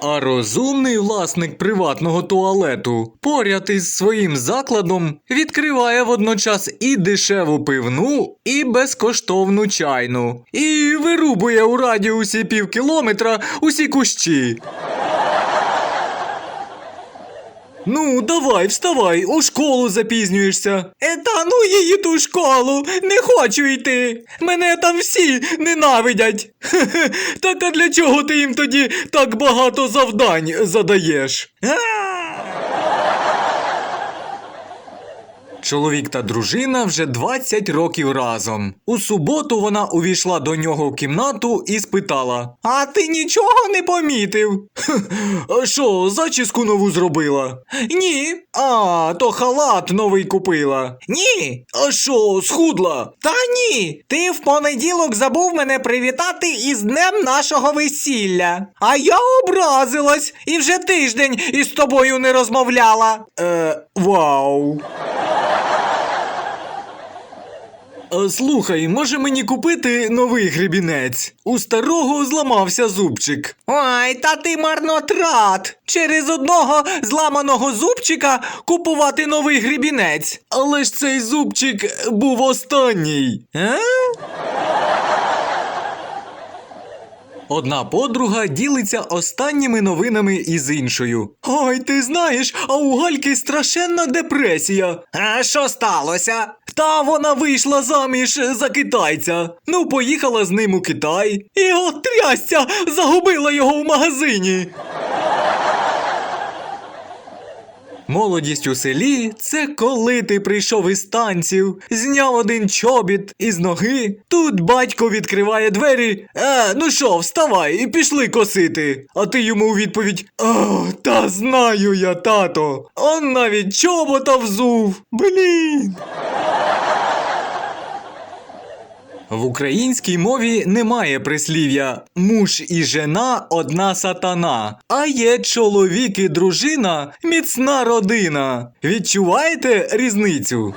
А розумний власник приватного туалету поряд із своїм закладом відкриває водночас і дешеву пивну, і безкоштовну чайну, і вирубує у радіусі пів кілометра усі кущі. Ну, давай, вставай, у школу запізнюєшся. Е, та ну її ту школу, не хочу йти. Мене там всі ненавидять. Хе-хе, Так а для чого ти їм тоді так багато завдань задаєш? А! Чоловік та дружина вже 20 років разом. У суботу вона увійшла до нього в кімнату і спитала: А ти нічого не помітив? А що, зачіску нову зробила? Ні. А, то халат новий купила. Ні. А що, схудла? Та ні. Ти в понеділок забув мене привітати із днем нашого весілля. А я образилась і вже тиждень із тобою не розмовляла. Е, вау. Е, Слухай, може мені купити новий гребінець? У старого зламався зубчик. Ой, та ти марнотрат! Через одного зламаного зубчика купувати новий гребінець. Але ж цей зубчик був останній. Е? Одна подруга ділиться останніми новинами із іншою. Ой, ти знаєш, а у Гальки страшенна депресія. А що сталося? Та вона вийшла заміж за китайця. Ну, поїхала з ним у Китай. І от трясця загубила його в магазині. Молодість у селі це коли ти прийшов із танців, зняв один чобіт із ноги. Тут батько відкриває двері. Е, ну що, вставай і пішли косити. А ти йому у відповідь: О, та знаю я, тато. Он навіть чобота взув. Блін. В українській мові немає прислів'я муж і жена одна сатана, а є чоловік і дружина міцна родина. Відчуваєте різницю?